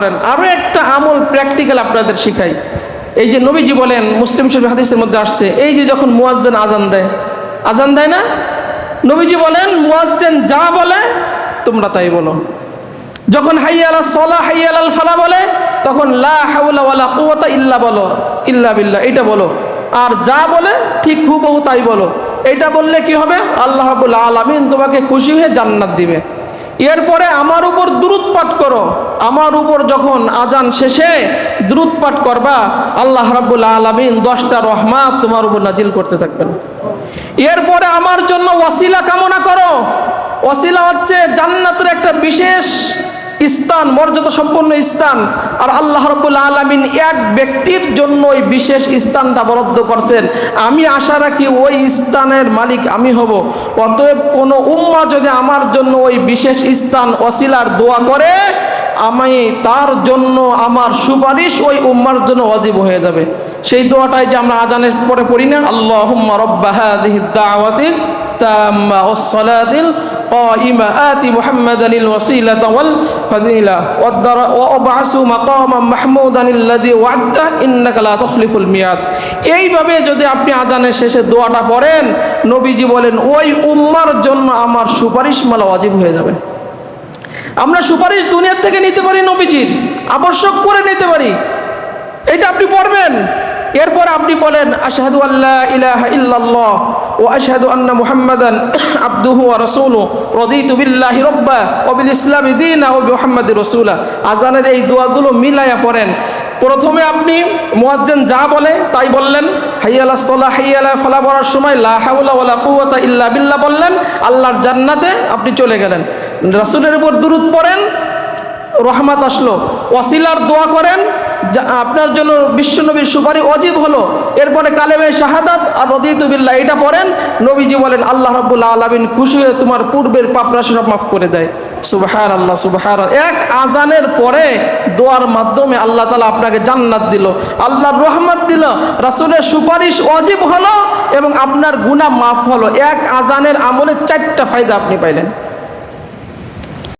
করেন। আরও একটা আমল প্র্যাকটিক্যাল আপনাদের শিখাই। এই যে নবীজি বলেন, মুসলিম শরীফ হাদিসের মধ্যে আসছে, এই যে যখন মুয়াজ্জেন আজান দেয় আজান দেয় না? নবীজি বলেন, মুয়াজ্জেন যা বলে, তোমরা তাই বলো। যখন হাইয়ালা সলা হাইয়ালাল ফালা বলে, তখন লা হাওলা ওয়ালা কুওয়াতা ইল্লা বলো, ইল্লা বিল্লাহ এটা বলো। আর যা বলে, ঠিক হুবহু তাই বলো। এটা বললে কি হবে? আল্লাহ আলামিন তোমাকে খুশি হয়ে জান্নাত দিবে। এরপরে আমার উপর দ্রুত পাঠ করো। আমার উপর যখন আজান শেষে দ্রুত পাঠ করবা, আল্লাহ রাবুল আলমিন দশটা রহমাত তোমার উপর নাজিল করতে থাকবেন। এরপরে আমার জন্য ওয়াসিলা কামনা করো। ওয়াসিলা হচ্ছে জান্নাতের একটা বিশেষ স্থান, মর্যাদা সম্পন্ন স্থান। আর আল্লাহ রব্বুল আলমিন এক ব্যক্তির জন্য ওই বিশেষ স্থানটা বরাদ্দ করছেন। আমি আশা রাখি ওই স্থানের মালিক আমি হব। অতএব কোনো উম্মা যদি আমার জন্য ওই বিশেষ স্থান অসিলার দোয়া করে, আমি তার জন্য আমার সুপারিশ ওই উম্মার জন্য অজীব হয়ে যাবে। সেই দোয়াটাই যে আমরা আজানের পরে পড়ি না আল্লাহ রব্বা হাদিহি দাওয়াতিল তাম্মা ওয়াসসালাতিল قائمة آتي محمدا الوسيلة والفضيلة والدر- وأبعث مقاما محمودا الذي وعدته إنك لا تخلف الميعاد এইভাবে যদি আপনি আজানের শেষে দোয়াটা পড়েন নবীজি বলেন ওই উম্মার জন্য আমার সুপারিশ মালা অজীব হয়ে যাবে আমরা সুপারিশ দুনিয়ার থেকে নিতে পারি নবীজির আবশ্যক করে নিতে পারি এটা আপনি পড়বেন এরপর আপনি বলেন, আশহাদু আল্লাহ ইলাহা ইল্লাল্লাহ ও আশহাদু আন্না মুহাম্মাদান আবদুহু ওয়া রাসূলুহু। রাদিতু বিল্লাহি রাব্বা ওয়া বিল ইসলামি দীনা ওয়া বিমুহাম্মাদির রাসূলা। আজানের এই দোয়াগুলো মিলায়া পড়েন। প্রথমে আপনি মুয়াজ্জিন যা বলে তাই বললেন। হাইয়ালা সলাহ, হাইয়ালা ফালা বলার সময় লা হাওলা ওয়ালা কুওয়াতা ইল্লা বিল্লাহ বললেন। আল্লাহর জান্নাতে আপনি চলে গেলেন। রাসূলের উপর দুরূদ পড়েন, রহমাত আসলো। ওয়াসিলার দোয়া করেন আপনার জন্য বিশ্বনবীর সুপারি অজীব হলো। এরপরে কালেমে শাহাদাত, আর রদিতুবিল্লাহ এটা পড়েন, নবীজি বলেন, আল্লাহ রাব্বুল আলামিন খুশি হয়ে তোমার পূর্বের পাপরাশি সব মাফ করে দেয়। সুবহান আল্লাহ সুবহান এক আজানের পরে দোয়ার মাধ্যমে আল্লাহ তালা আপনাকে জান্নাত দিল। আল্লাহর রহমত দিল, রাসূলের সুপারিশ অজীব হলো, এবং আপনার গুনাহ মাফ হলো। এক আজানের আমলে চারটা ফায়দা আপনি পাইলেন।